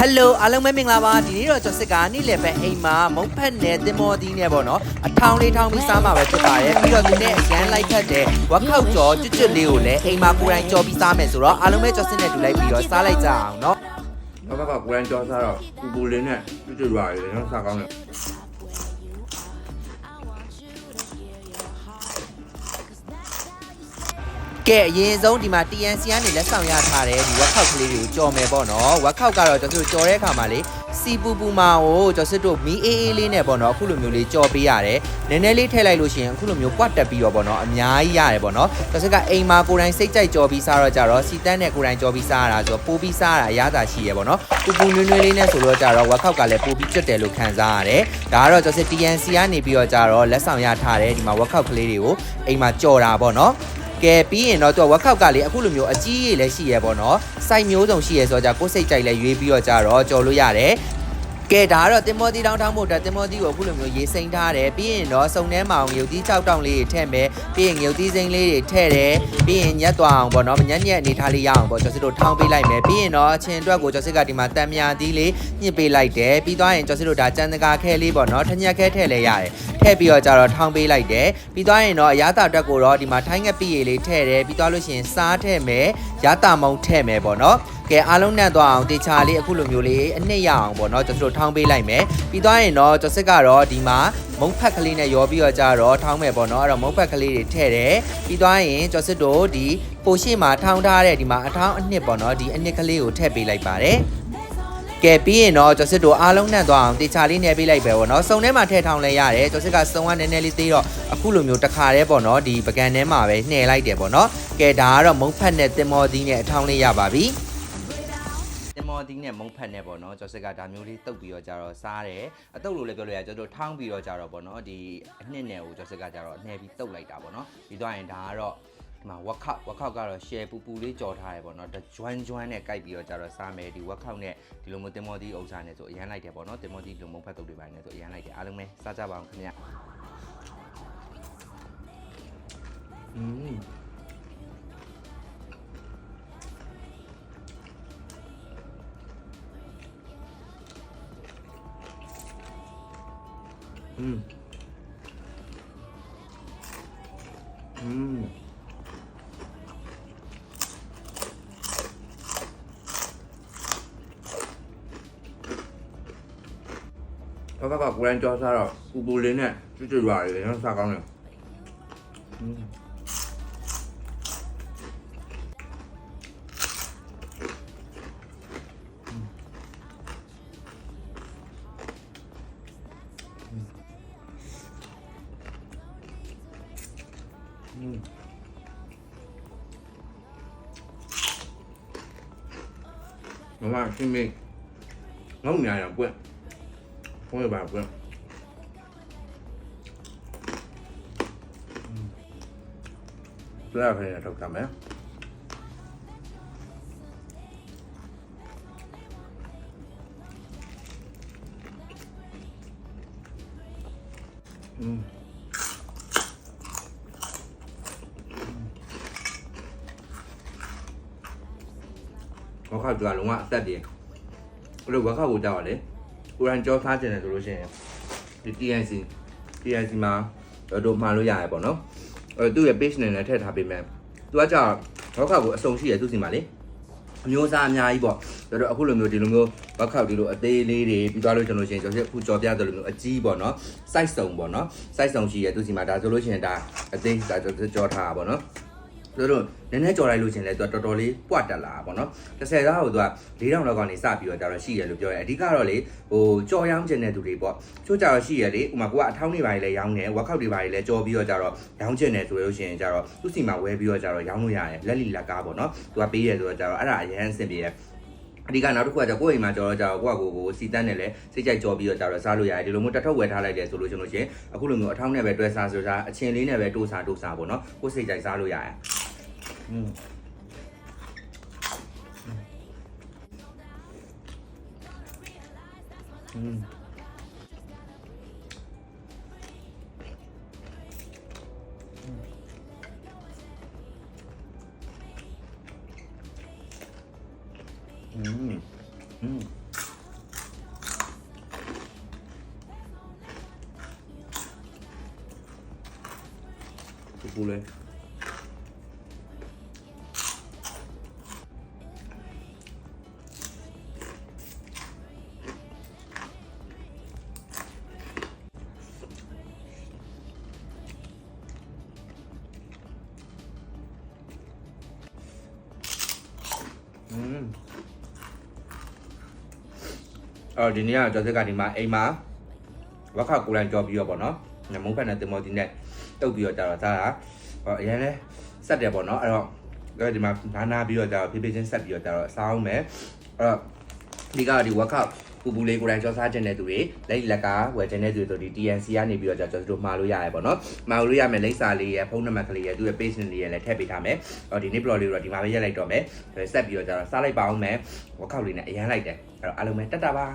ဟယ်လိုအားလုံးပဲမင်္ဂလာပါဒီနေ့တော့ကျွန်တော်စစ်ကနေ့လည်ပဲအိမ်မှာမုံဖက်နဲ့တင်မော်ဒီနဲ့ပေါ့နော်အထောင်လေးထောင်ပြီးစားမှာပဲဖြစ်ပါတယ်ပြီးတော့ဒီနေ့အရန်လိုက်ဖက်တဲ့ဝက်ခောက်ကြော်ကျွတ်ကျွတ်လေးကိုလည်းအိမ်မှာကိုယ်တိုင်ကြော်ပြီးစားမယ်ဆိုတော့အားလုံးပဲကျွန်တော်စစ်နဲ့တူလိုက်ပြီးတော့စားလိုက်ကြအောင်နော်ဘဘကကိုရန်ကြောစားတော့ပူပူလေးနဲ့ကျွတ်ကျွတ်ရွာရည်နော်စားကောင်းတယ် ကဲအရင်ဆုံးဒီမှာ TNC ကနေလက်ဆောင်ရထားတဲ့ဒီဝက်ခောက်ကလေးတွေကိုကြော်မယ်ပေါ့နော်ဝက်ခောက်ကတော့ကျွန်တော်တို့ကြော်တဲ့အခါမှာလေစီပူပူမာကိုကျွန်တော်စစ်တို့မီးအေးအေးလေးနဲ့ပေါ့နော်အခုလိုမျိုးလေးကြော်ပေးရတယ်နည်းနည်းလေးထည့်လိုက်လို့ရှိရင်အခုလိုမျိုးပွတ်တက်ပြီးတော့ပေါ့နော်အများကြီးရတယ်ပေါ့နော်ကျွန်တော်စစ်ကအိမ်မှာကိုယ်တိုင်စိတ်ကြိုက်ကြော်ပြီးစားတော့ကြတော့စီတန်းနဲ့ကိုယ်တိုင်ကြော်ပြီးစားရတာဆိုတော့ပိုးပြီးစားရတာအရသာရှိရပေါ့နော်ပူပူနွေးနွေးလေးနဲ့ဆိုတော့ကြတော့ဝက်ခောက်ကလည်းပိုးပြီးကျွတ်တယ်လို့ခံစားရတယ်ဒါကတော့ကျွန်တော်စစ် TNC ကနေပြီးတော့ကြတော့လက်ဆောင်ရထားတဲ့ဒီမှာဝက်ခောက်ကလေးတွေကိုအိမ်မှာကြော်တာပေါ့နော် ကဲပြီးရင်တော့သူကဝက်ခောက်ကလေအခုလိုမျိုးအကြီးကြီးလည်းရှိရဲပေါ့နော်စိုက်မျိုးစုံရှိရဲဆိုတော့じゃကိုယ်စိတ်ကြိုက်လဲရွေးပြီးတော့ကြတော့ကြော်လို့ရတယ် ကဲဒါကတော့တင်မောတီတောင်းထောင်းဖို့အတွက်တင်မောတီကိုအခုလိုမျိုးရေးစိမ့်ထားတယ်ပြီးရင်တော့စုံထဲမှာအောင်ငုတ်တီး6တောင်လေးတွေထည့်မယ်ပြီးရင်ငုတ်တီးစိမ့်လေးတွေထည့်တယ်ပြီးရင်ညက်သွားအောင်ပေါ့နော်ညက်ညက်အနေထားလေးရအောင်ပေါ့ကျော်စစ်တို့ထောင်းပေးလိုက်မယ်ပြီးရင်တော့အချင်းအတွက်ကိုကျော်စစ်ကဒီမှာတန်မြာသီးလေးညှစ်ပေးလိုက်တယ်ပြီးသွားရင်ကျော်စစ်တို့ဒါကြံတကာခဲလေးပေါ့နော်ထညက်ခဲထည့်လဲရတယ်ထည့်ပြီးတော့ကြတော့ထောင်းပေးလိုက်တယ်ပြီးသွားရင်တော့အရသာအတွက်ကိုတော့ဒီမှာထိုင်းငက်ပြည့်လေးထည့်တယ်ပြီးသွားလို့ရှိရင်စားထည့်မယ်ရတာမုံထည့်မယ်ပေါ့နော် ကဲအားလုံးနဲ့သွားအောင်တေချာလေးအခုလိုမျိုးလေးအနှစ်ရအောင်ပေါ့နော်ကျွန်တော်တို့ထောင်းပေးလိုက်မယ်ပြီးသွားရင်တော့ကျွန်စစ်ကတော့ဒီမှာမုံဖက်ကလေးနဲ့ရောပြီးတော့ကြတော့ထောင်းမယ်ပေါ့နော်အဲ့တော့မုံဖက်ကလေးတွေထည့်တယ်ပြီးသွားရင်ကျွန်စစ်တို့ဒီပိုရှိမှာထောင်းထားတဲ့ဒီမှာအထောင်းအနှစ်ပေါ့နော်ဒီအနှစ်ကလေးကိုထည့်ပေးလိုက်ပါတယ်ကဲပြီးရင်တော့ကျော်စစ်တို့အားလုံးနဲ့သွားအောင်တေချာလေးနဲ့ပေးလိုက်ပဲပေါ့နော်စုံထဲမှာထည့်ထောင်းလဲရတယ်ကျော်စစ်ကစုံကနည်းနည်းလေးသေးတော့အခုလိုမျိုးတစ်ခါတည်းပေါ့နော်ဒီပကံထဲမှာပဲနှဲလိုက်တယ်ပေါ့နော်ကဲဒါကတော့မုံဖက်နဲ့တင်မော်သီးနဲ့အထောင်းလေးရပါပြီတင် မော်ဒီနဲ့မုံဖက်နဲ့ပေါ့နော်ကျော်စစ်ကဒါမျိုးလေးတုတ်ပြီးတော့ကြတော့စားတယ်အတုတ်လို့လည်းပြောလို့ရကျွန်တော်တို့ထောင်းပြီးတော့ကြတော့ပေါ့နော်ဒီအနှစ်နဲ့ကိုကျော်စစ်ကကြတော့နှဲပြီးတုတ်လိုက်တာပေါ့နော်ပြီးသွားရင်ဒါကတော့ဒီမှာဝက်ခောက်ဝက်ခောက်ကတော့ share ပူပူလေးကြော်ထားတယ်ပေါ့နော်တကြွမ်းကြွမ်းနဲ့ကြိုက်ပြီးတော့ကြတော့စားမယ်ဒီဝက်ခောက်နဲ့ဒီလိုမျိုးတင်မော်ဒီဥစ္စာနဲ့ဆိုအရန်လိုက်တယ်ပေါ့နော်တင်မော်ဒီဒီလိုမုံဖက်တုတ်တွေပိုင်းနဲ့ဆိုအရန်လိုက်တယ်အားလုံးပဲစားကြပါအောင်ခင်ဗျอืม Ừ. 음. 음. các bạn quả của cho sao rồi cu bu lên nè chứ chưa giỏi để nó sao con này ừ. ừ. 엄마 김이 너무 야야고 오늘 봐봐 그래 그래 더 가면 음 ဝက်ခောက်ကြလုံးဝအသက်တည်းအဲ့လိုဝက်ခောက်ကိုကြောက်ရလေကိုရန်ကြောစားကျင်တယ်ဆိုလို့ရှိရင်ဒီ TNC TNC မှာတို့မှားလို့ရရပေါ့နော်အဲ့သူ့ရဲ့ page နဲ့လည်းထည့်ထားပေးမယ်သူကကြောက်ဝက်ခောက်ကိုအစုံရှိရသူ့စီမှာလေအမျိုးအစားအများကြီးပေါ့ဒါတော့အခုလိုမျိုးဒီလိုမျိုးဝက်ခောက်ဒီလိုအသေးလေးတွေပြီးသွားလို့ကျွန်တော်ရှင်ကျွန်တော်အခုကြော်ပြတယ်လို့မျိုးအကြီးပေါ့နော် size စုံပေါ့နော် size စုံရှိရသူ့စီမှာဒါဆိုလို့ရှိရင်ဒါအသေးဒါကြော်ထားတာပေါ့နော် သူတို့နည်းနည်းကြော်လိုက်လို့ရှင်လဲသူကတော်တော်လေးပွတ်တက်လာတာပေါ့နော်30သားကိုသူက4000လောက်ကနေစပြီးတော့ဒါတော့ရှိရလို့ပြောရဲအဓိကတော့လေဟိုကြော်ရောင်းကျင်တဲ့သူတွေပေါ့ချို့ကြတော့ရှိရလေဥမာကိုကအထောင်းတွေပါလေရောင်းတယ်ဝက်ခောက်တွေပါလေကြော်ပြီးတော့ကြတော့ရောင်းကျင်တယ်ဆိုလို့ရှိရင်ကြတော့သူ့စီမှာဝဲပြီးတော့ကြတော့ရောင်းလို့ရတယ်လက်လီလက်ကားပေါ့နော်သူကပေးတယ်ဆိုတော့ကြတော့အဲ့ဒါအရန်အဆင်ပြေတယ်အဓိကနောက်တစ်ခုကကျကိုယ့်အိမ်မှာကြော်တော့ကြော်ကိုယ့်အကိုကိုစီတန်းနဲ့လဲစိတ်ကြိုက်ကြော်ပြီးတော့ကြော်တော့စားလို့ရတယ်ဒီလိုမျိုးတစ်ထုပ်ဝယ်ထားလိုက်တယ်ဆိုလို့ကျွန်လို့ရှင်အခုလိုမျိုးအထောင်းနဲ့ပဲတွဲစားဆိုတာအချင်းလေးနဲ့ပဲတိုးစားတိုးစားပေါ့နော်ကိုယ်စိတ်ကြိုက်စားလို့ရတယ် 음. 음. 음. 음. 그 볼래? အော်ဒီနေ့ကကျော်စက်ကဒီမှာအိမ်မှာဝက်ခါကိုလိုင်းကြော်ပြီးတော့ဗောနော်ညမုံဖက်နဲ့တင်မော်ဒီနဲ့တုပ်ပြီးတော့ကြတော့စားတာဟောအရင်လဲဆက်တယ်ဗောနော်အဲ့တော့အဲ့ဒီမှာနားနာပြီးတော့ကြတော့ဖေးဖေးချင်းဆက်ပြီးတော့ကြတော့စားအောင်မယ်အဲ့တော့ဒီကဒီဝက်ခါ ပူပူလေးကိုလိုင်းကြော်စားခြင်းတဲ့သူတွေလက်လက်ကဝယ်ခြင်းတဲ့သူတွေဆိုဒီ TNC ကနေပြီးတော့ကြကျွန်တော်တို့မှာလို့ရရပေါ့နော်မှာလို့ရမယ်လိပ်စာလေးရဖုန်းနံပါတ်ကလေးရသူ့ရဲ့ page လေးရလည်းထည့်ပေးထားမယ်အော်ဒီနေ့ blog လေးတော့ဒီမှာပဲရက်လိုက်တော့မယ်ဆက်ပြီးတော့ကြတော့စားလိုက်ပါအောင်မယ်ဝက်ခောက်လေးနဲ့အရန်လိုက်တယ်အဲ့တော့အားလုံးပဲတက်တာပါ